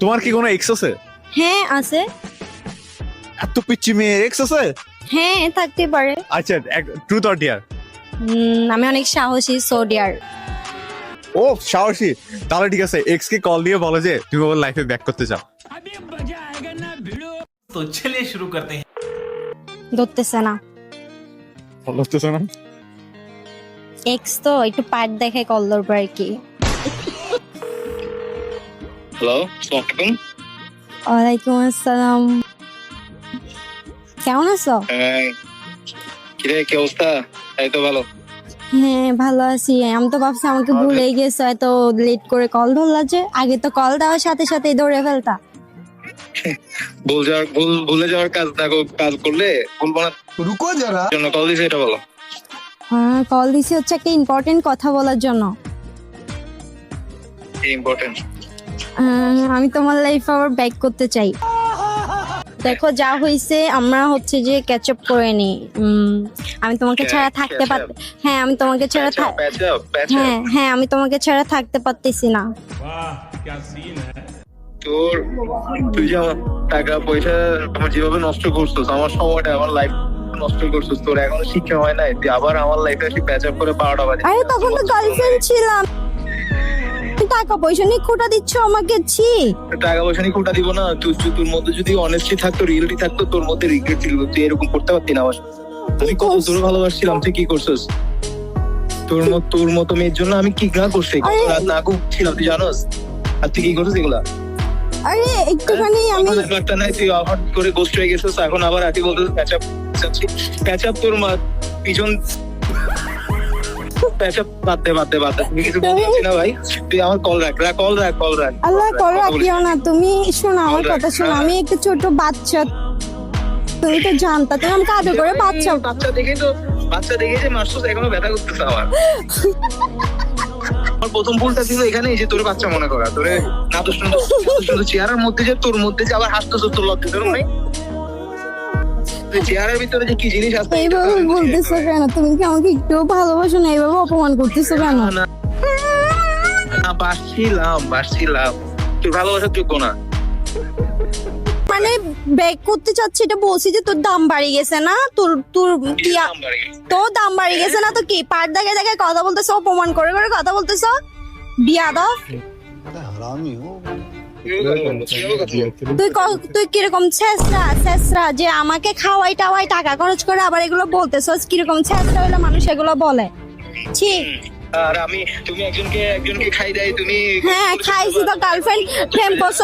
তোমার কি কোনো এক্স আছে? হ্যাঁ আছে। এত পিচ্ছি মেয়ে এক্স আছে? হ্যাঁ থাকতে পারে। আচ্ছা ট্রুথ অর ডিয়ার আমি অনেক সাহসী সো ডিয়ার ও সাহসী। তাহলে ঠিক আছে এক্স কে কল দিয়ে বলো যে তুমি ওর লাইফে ব্যাক করতে চাও। তো চলে শুরু করতে হ্যাঁ ধরতেছে না। ধরতেছে না? এক্স তো একটু পার্ট দেখে কল দরকার কি। কেমন আছো? হ্যাঁ। কিরে কি অবস্থা? এই তো ভালো। হ্যাঁ ভালো আছি। আমি তো ভাবছি আমাকে ভুলে গেছো এত লেট করে কল ধরলা যে। আগে তো কল দেওয়ার সাথে সাথে ধরে ফেলতা। ভুল যাওয়ার ভুল ভুলে যাওয়ার কাজ দেখো কাজ করলে ভুল বলা রুকো যারা। জন্য কল দিছি এটা বলো। হ্যাঁ কল হচ্ছে একটা ইম্পর্টেন্ট কথা বলার জন্য। ইম্পর্টেন্ট আমি তোমার লাইফ আবার ব্যাক করতে চাই। দেখো যা হয়েছে আমরা হচ্ছে যে ক্যাচ আপ করে নি আমি তোমাকে ছাড়া থাকতে পার হ্যাঁ আমি তোমাকে ছাড়া হ্যাঁ হ্যাঁ আমি তোমাকে ছাড়া থাকতে পারতেছি না। তোর তুই যে আমার টাকা পয়সা আমার যেভাবে নষ্ট করছিস আমার সময়টা আমার লাইফ নষ্ট করছিস তোর এখনও শিক্ষা হয় নাই তুই আবার আমার লাইফে এসে প্যাচ আপ করে বারোটা বাজে আরে তখন তো গার্লফ্রেন্ড ছিলাম। টাকা পয়সা নিয়ে খোটা দিচ্ছ আমাকে? ছি। টাকা পয়সা নিয়ে কোটা দিব না। তুই তুই- তোর মধ্যে যদি অনেস্টি থাকতো রিয়েলিটি থাকতো তোর মধ্যে রিগ্রেট ছিল। তুই এরকম করতে পারতি না আমার। আমি কত তোর ভালোবাসছিলাম তুই কি করছিস? তোর মত তোর মতো মেয়ের জন্য আমি কি না করছি? রাত না করছিলাম তুই জানোস? আর তুই কি করছিস এগুলা? আরে একটুখানি আমি ব্যাপারটা নাই তুই হঠাৎ করে গোস্ট হয়ে গেছিস এখন আবার আটি বলতে প্যাচ আপ প্যাচ আপ তোর মা পিছন প্যাচ বাদ দে বাদ দে বাদ দে। আমি কিছু বলছি না ভাই? তুই আমার কল রাখ রাখ কল রাখ কল রাখ। আল্লাহ call করে রাখ, কথা বলিস। রাখিও না। তুমি শোনো আমার কথা শোনো। আমি একটা ছোট বাচ্চা। তুমি তো জানতা তুমি আমাকে আদর করে বাচ্চা। বাচ্চা দেখেই তো বাচ্চা দেখেই যে মারছস এখনও ব্যথা করতেছে আমার। আমার প্রথম ভুলটা ছিল এখানে যে তোর বাচ্চা মনে করা। তোরে না তো সুন্দর চেহারার মধ্যে যে তোর মধ্যে যে আবার হাসতেছ তোর লজ্জা তোর তুই চেহারার ভিতরে যে কি জিনিস আসছে এইভাবে বলতেছো কেন? তুমি কি আমাকে একটু ভালোবাসো না? এইভাবে অপমান করতেছো কেন? বাসছিলাম বাসছিলাম। তুই ভালোবাসার যোগ্য না। মানে ব্যাক করতে চাচ্ছি এটা বলছি যে তোর দাম বাড়ি গেছে না? তোর তোর। তোর দাম বাড়ি গেছে না তো কি? পাট দেখে দেখে কথা বলতেছো অপমান করে করে কথা বলতেছো? বিয়াদব তুই তুই কীরকম যে আমাকে খাওয়াই টাওয়াই টাকা খরচ করে আবার এগুলো কীরকম মানুষ এগুলো বলে। আমি হ্যাঁ খাইছি তো গার্লফ্রেন্ড প্রেম করছ